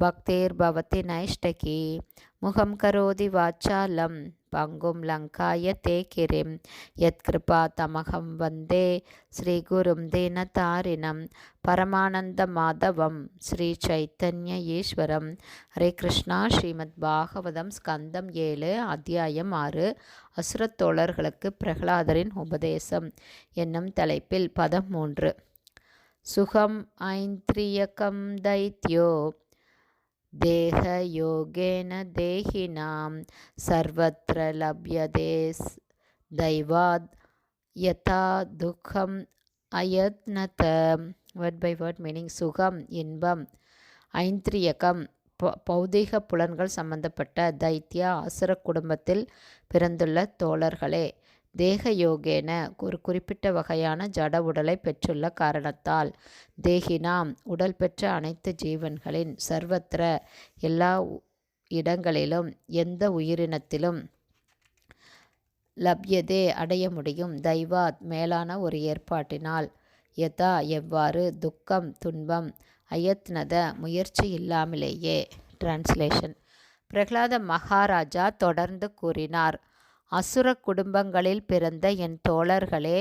பக்திர்பவதி நைஷ்டகி முகம் கரோதி வாச்சாலம் பங்கும் லங்காய தே கிரிம் யத்கிருபா தமகம் வந்தே ஸ்ரீகுரும் தீனதாரிணம் பரமானந்த மாதவம் ஸ்ரீ சைத்தன்ய ஈஸ்வரம் ஹரே கிருஷ்ணா ஸ்ரீமத் பாகவதம் ஸ்கந்தம் ஏழு அத்தியாயம் ஆறு அசுரத்தோழர்களுக்கு பிரகலாதரின் உபதேசம். என்னும் தலைப்பில் பதம் மூன்று. சுகம் ஐந்திரியகம் தைத்யோ देहयोगेन देहिनां सर्वत्र लभ्यते दैवात् यथा துக்கம் அயத்னத வேர்ட் பை வேர்ட் மீனிங் சுகம் இன்பம் ஐந்திரியகம் பௌதிக புலன்கள் சம்பந்தப்பட்ட தைத்திய அசுர குடும்பத்தில் பிறந்துள்ள தோழர்களே தேக யோகேன ஒரு குறிப்பிட்ட வகையான ஜட உடலை பெற்றுள்ள காரணத்தால் தேகினாம் உடல் பெற்ற அனைத்து ஜீவன்களின் சர்வத்திர எல்லா இடங்களிலும் எந்த உயிரினத்திலும் லப்யதே அடைய முடியும். தைவாத் மேலான ஒரு ஏற்பாட்டினால் யதா எவ்வாறு துக்கம் துன்பம் அயத்னத முயற்சி இல்லாமலேயே டிரான்ஸ்லேஷன். பிரகலாத மகாராஜா தொடர்ந்து கூறினார் அசுர குடும்பங்களில் பிறந்த என் தோழர்களே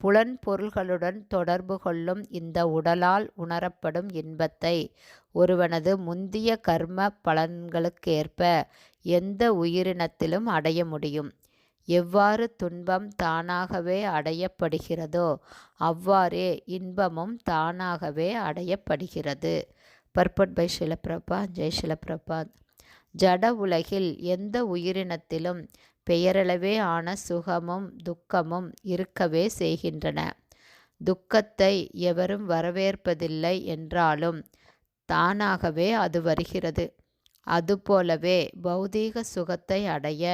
புலன் பொருள்களுடன் தொடர்பு கொள்ளும் இந்த உடலால் உணரப்படும் இன்பத்தை ஒருவனது முந்திய கர்ம பலன்களுக்கேற்ப எந்த உயிரினத்திலும் அடைய முடியும். எவ்வாறு துன்பம் தானாகவே அடையப்படுகிறதோ அவ்வாறே இன்பமும் தானாகவே அடையப்படுகிறது. பர்பட் பை ஷிலப்பிரபா ஜெய் ஷிலப்பிரபாத் ஜட உலகில் எந்த உயிரினத்திலும் பெயரளவே ஆன சுகமும் துக்கமும் இருக்கவே செய்கின்றன. துக்கத்தை எவரும் வரவேற்பதில்லை என்றாலும் தானாகவே அது வருகிறது. அதுபோலவே பௌதீக சுகத்தை அடைய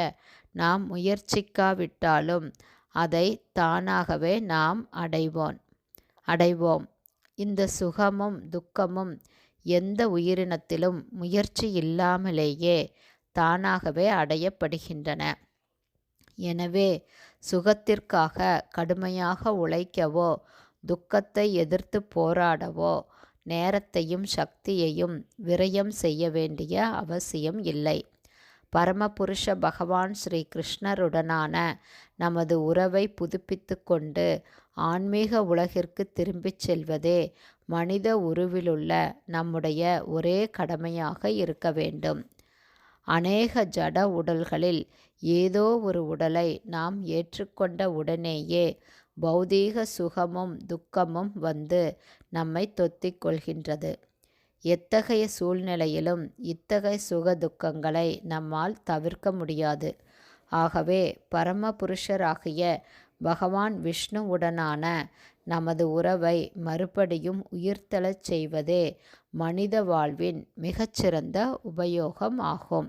நாம் முயற்சிக்காவிட்டாலும் அதை தானாகவே நாம் அடைவோம் அடைவோம். இந்த சுகமும் துக்கமும் எந்த உயிரினத்திலும் முயற்சி இல்லாமலேயே தானாகவே அடையப்படுகின்றன. எனவே சுகத்திற்காக கடுமையாக உழைக்கவோ துக்கத்தை எதிர்த்து போராடவோ நேரத்தையும் சக்தியையும் விரயம் செய்ய வேண்டிய அவசியம் இல்லை. பரமபுருஷ பகவான் ஸ்ரீ கிருஷ்ணருடனான நமது உறவை புதுப்பித்து கொண்டு ஆன்மீக உலகிற்கு திரும்பிச் செல்வதே மனித உருவிலுள்ள நம்முடைய ஒரே கடமையாக இருக்க வேண்டும். அநேக ஜட உடல்களில் ஏதோ ஒரு உடலை நாம் ஏற்றுக்கொண்ட உடனேயே பௌதீக சுகமும் துக்கமும் வந்து நம்மை தொத்திக் கொள்கின்றது. எத்தகைய சூழ்நிலையிலும் இத்தகைய சுக துக்கங்களை நம்மால் தவிர்க்க முடியாது. ஆகவே பரமபுருஷராகிய பகவான் விஷ்ணுவுடனான நமது உறவை மறுபடியும் உயிர்த்தெழச் செய்வதே மனித வாழ்வின் மிகச்சிறந்த உபயோகம் ஆகும்.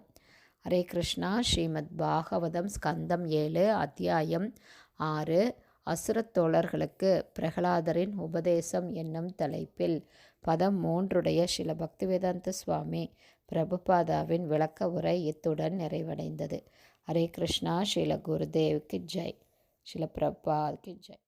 ஹரே கிருஷ்ணா. ஸ்ரீமத் பாகவதம் ஸ்கந்தம் ஏழு அத்தியாயம் ஆறு. அசுரத்தோழர்களுக்கு பிரகலாதரின் உபதேசம் என்னும் தலைப்பில் பதம் மூன்றுடைய சில பக்திவேதாந்த சுவாமி பிரபுபாதாவின் விளக்க உரை இத்துடன் நிறைவடைந்தது. ஹரே கிருஷ்ணா. ஸ்ரீல குருதேவ்க்கு ஜெய். ஸ்ரீல பிரபாத்க்கு ஜெய்.